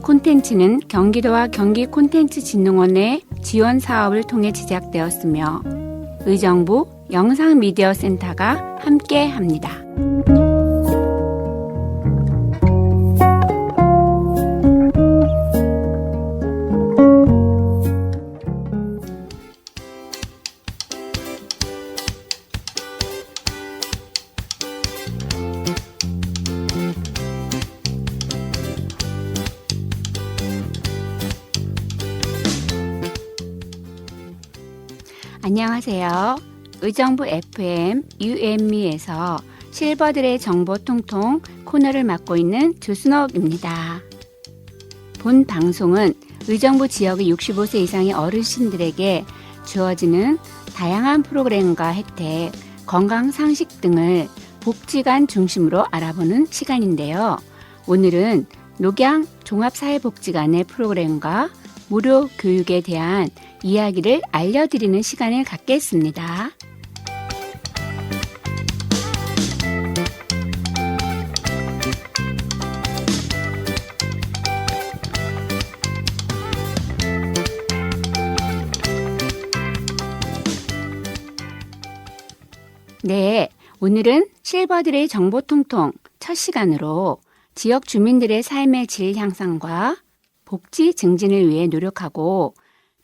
콘텐츠는 경기도와 경기콘텐츠진흥원의 지원 사업을 통해 제작되었으며 의정부 영상미디어센터가 함께 합니다. 안녕하세요. 의정부 FM UME에서 실버들의 정보 통통 코너를 맡고 있는 주순옥입니다. 본 방송은 의정부 지역의 65세 이상의 어르신들에게 주어지는 다양한 프로그램과 혜택, 건강 상식 등을 복지관 중심으로 알아보는 시간인데요. 오늘은 녹양 종합사회복지관의 프로그램과 무료 교육에 대한 이야기를 알려드리는 시간을 갖겠습니다. 네, 오늘은 실버들의 정보 통통 첫 시간으로 지역 주민들의 삶의 질 향상과 복지 증진을 위해 노력하고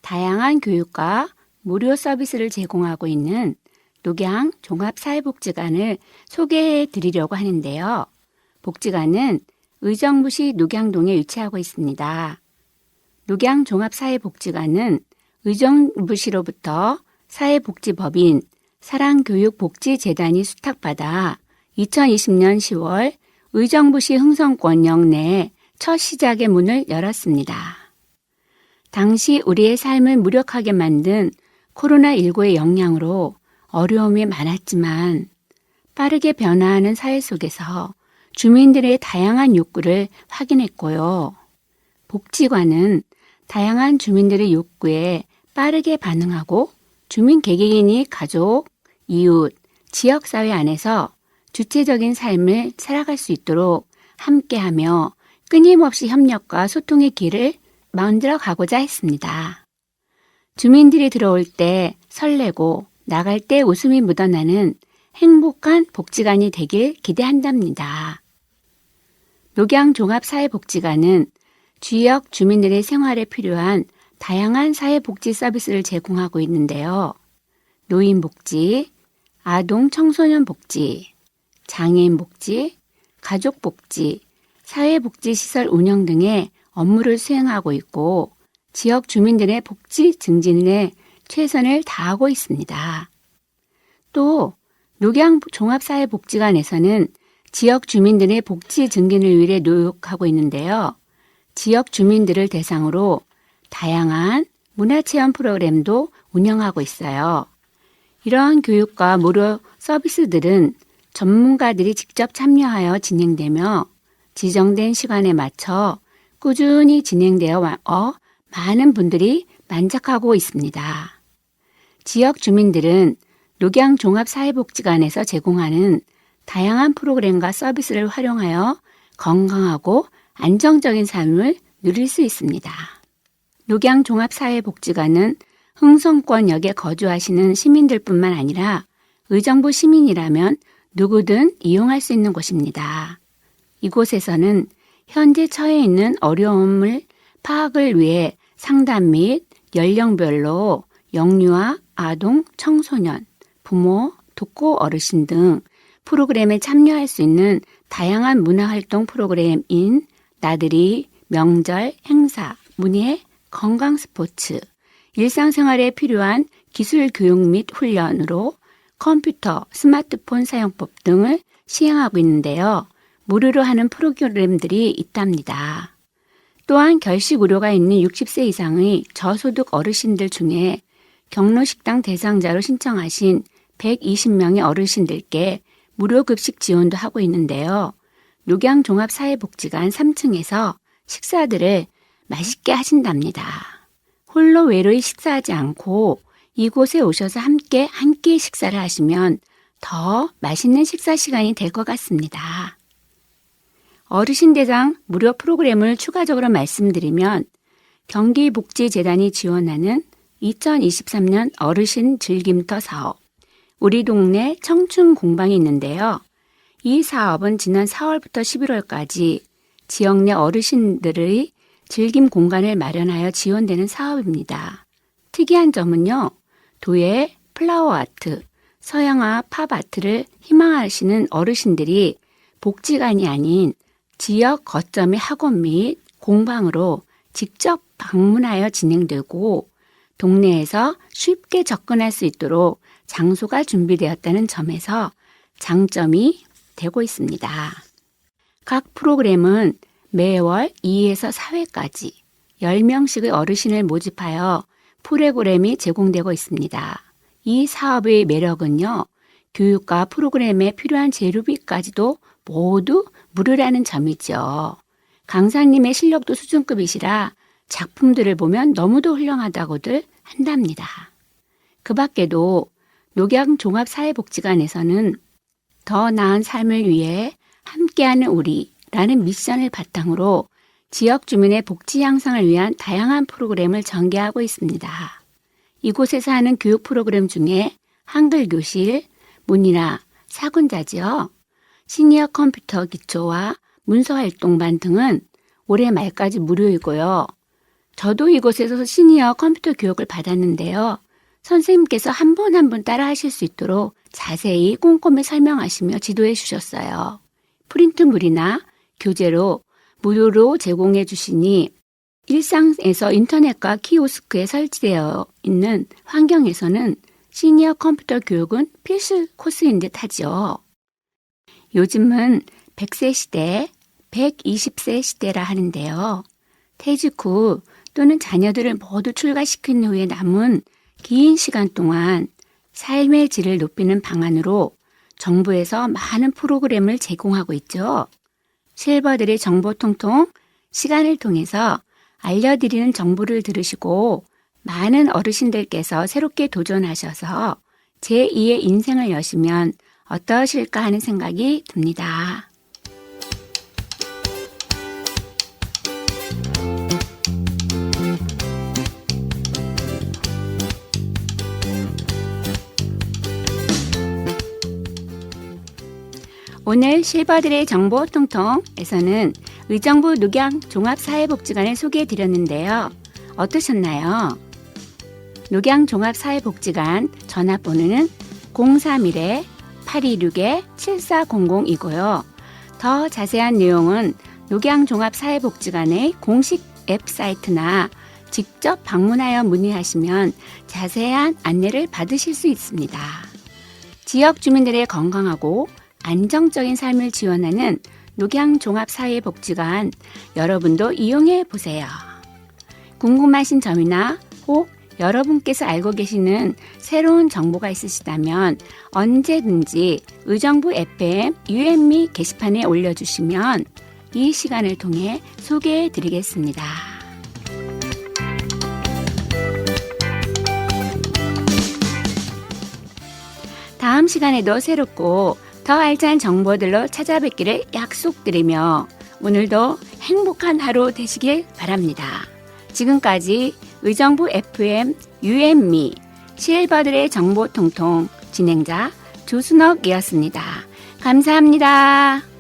다양한 교육과 무료 서비스를 제공하고 있는 녹양 종합사회복지관을 소개해 드리려고 하는데요. 복지관은 의정부시 녹양동에 위치하고 있습니다. 녹양 종합사회복지관은 의정부시로부터 사회복지법인 사랑교육복지재단이 수탁받아 2020년 10월 의정부시 흥성권역 내 첫 시작의 문을 열었습니다. 당시 우리의 삶을 무력하게 만든 코로나19의 영향으로 어려움이 많았지만 빠르게 변화하는 사회 속에서 주민들의 다양한 욕구를 확인했고요. 복지관은 다양한 주민들의 욕구에 빠르게 반응하고 주민 개개인이 가족, 이웃, 지역사회 안에서 주체적인 삶을 살아갈 수 있도록 함께하며 끊임없이 협력과 소통의 길을 만들어 가고자 했습니다. 주민들이 들어올 때 설레고 나갈 때 웃음이 묻어나는 행복한 복지관이 되길 기대한답니다. 녹양종합사회복지관은 지역 주민들의 생활에 필요한 다양한 사회복지 서비스를 제공하고 있는데요. 노인복지, 아동 청소년 복지, 장애인 복지, 가족 복지, 사회복지 시설 운영 등의 업무를 수행하고 있고 지역 주민들의 복지 증진에 최선을 다하고 있습니다. 또 녹양 종합사회복지관에서는 지역 주민들의 복지 증진을 위해 노력하고 있는데요. 지역 주민들을 대상으로 다양한 문화체험 프로그램도 운영하고 있어요. 이러한 교육과 무료 서비스들은 전문가들이 직접 참여하여 진행되며 지정된 시간에 맞춰 꾸준히 진행되어 어, 많은 분들이 만족하고 있습니다. 지역 주민들은 녹양 종합사회복지관에서 제공하는 다양한 프로그램과 서비스를 활용하여 건강하고 안정적인 삶을 누릴 수 있습니다. 녹양 종합사회복지관은 흥성권역에 거주하시는 시민들뿐만 아니라 의정부 시민이라면 누구든 이용할 수 있는 곳입니다. 이곳에서는 현재 처해 있는 어려움을 파악을 위해 상담 및 연령별로 영유아, 아동, 청소년, 부모, 독고 어르신 등 프로그램에 참여할 수 있는 다양한 문화활동 프로그램인 나들이, 명절, 행사, 문예, 건강 스포츠, 일상생활에 필요한 기술 교육 및 훈련으로 컴퓨터, 스마트폰 사용법 등을 시행하고 있는데요. 무료로 하는 프로그램들이 있답니다. 또한 결식 우려가 있는 60세 이상의 저소득 어르신들 중에 경로식당 대상자로 신청하신 120명의 어르신들께 무료 급식 지원도 하고 있는데요. 녹양종합사회복지관 3층에서 식사들을 맛있게 하신답니다. 홀로 외로이 식사하지 않고 이곳에 오셔서 함께 한 끼 식사를 하시면 더 맛있는 식사 시간이 될 것 같습니다. 어르신 대상 무료 프로그램을 추가적으로 말씀드리면 경기복지재단이 지원하는 2023년 어르신 즐김터 사업, 우리 동네 청춘 공방이 있는데요. 이 사업은 지난 4월부터 11월까지 지역 내 어르신들의 즐김 공간을 마련하여 지원되는 사업입니다. 특이한 점은요, 도예, 플라워 아트, 서양화 팝 아트를 희망하시는 어르신들이 복지관이 아닌 지역 거점의 학원 및 공방으로 직접 방문하여 진행되고 동네에서 쉽게 접근할 수 있도록 장소가 준비되었다는 점에서 장점이 되고 있습니다. 각 프로그램은 매월 2에서 4회까지 10명씩의 어르신을 모집하여 프로그램이 제공되고 있습니다. 이 사업의 매력은요, 교육과 프로그램에 필요한 재료비까지도 모두 무료라는 점이죠. 강사님의 실력도 수준급이시라 작품들을 보면 너무도 훌륭하다고들 한답니다. 그 밖에도 녹양종합사회복지관에서는 더 나은 삶을 위해 함께하는 우리라는 미션을 바탕으로 지역 주민의 복지 향상을 위한 다양한 프로그램을 전개하고 있습니다. 이곳에서 하는 교육 프로그램 중에 한글 교실, 문이나 사군자지요. 시니어 컴퓨터 기초와 문서활동반 등은 올해 말까지 무료이고요. 저도 이곳에서 시니어 컴퓨터 교육을 받았는데요. 선생님께서 한분한분 따라 하실 수 있도록 자세히 꼼꼼히 설명하시며 지도해 주셨어요. 프린트물이나 교재로 무료로 제공해 주시니 일상에서 인터넷과 키오스크에 설치되어 있는 환경에서는 시니어 컴퓨터 교육은 필수 코스인 듯 하죠. 요즘은 100세 시대, 120세 시대라 하는데요. 퇴직 후 또는 자녀들을 모두 출가시킨 후에 남은 긴 시간 동안 삶의 질을 높이는 방안으로 정부에서 많은 프로그램을 제공하고 있죠. 실버들의 정보 통통 시간을 통해서 알려드리는 정보를 들으시고 많은 어르신들께서 새롭게 도전하셔서 제2의 인생을 여시면 어떠실까 하는 생각이 듭니다. 오늘 실버들의 정보 통통에서는 의정부 녹양 종합사회복지관을 소개해 드렸는데요. 어떠셨나요? 녹양 종합사회복지관 전화번호는 031-826-7400이고요. 더 자세한 내용은 녹양 종합사회복지관의 공식 앱 사이트나 직접 방문하여 문의하시면 자세한 안내를 받으실 수 있습니다. 지역 주민들의 건강하고 안정적인 삶을 지원하는 녹양종합사회복지관 여러분도 이용해 보세요. 궁금하신 점이나 혹 여러분께서 알고 계시는 새로운 정보가 있으시다면 언제든지 의정부 FM UM미 게시판에 올려주시면 이 시간을 통해 소개해 드리겠습니다. 다음 시간에도 새롭고 더 알찬 정보들로 찾아뵙기를 약속드리며 오늘도 행복한 하루 되시길 바랍니다. 지금까지 의정부 FM UM미 실버들의 정보 통통 진행자 조순옥이었습니다. 감사합니다.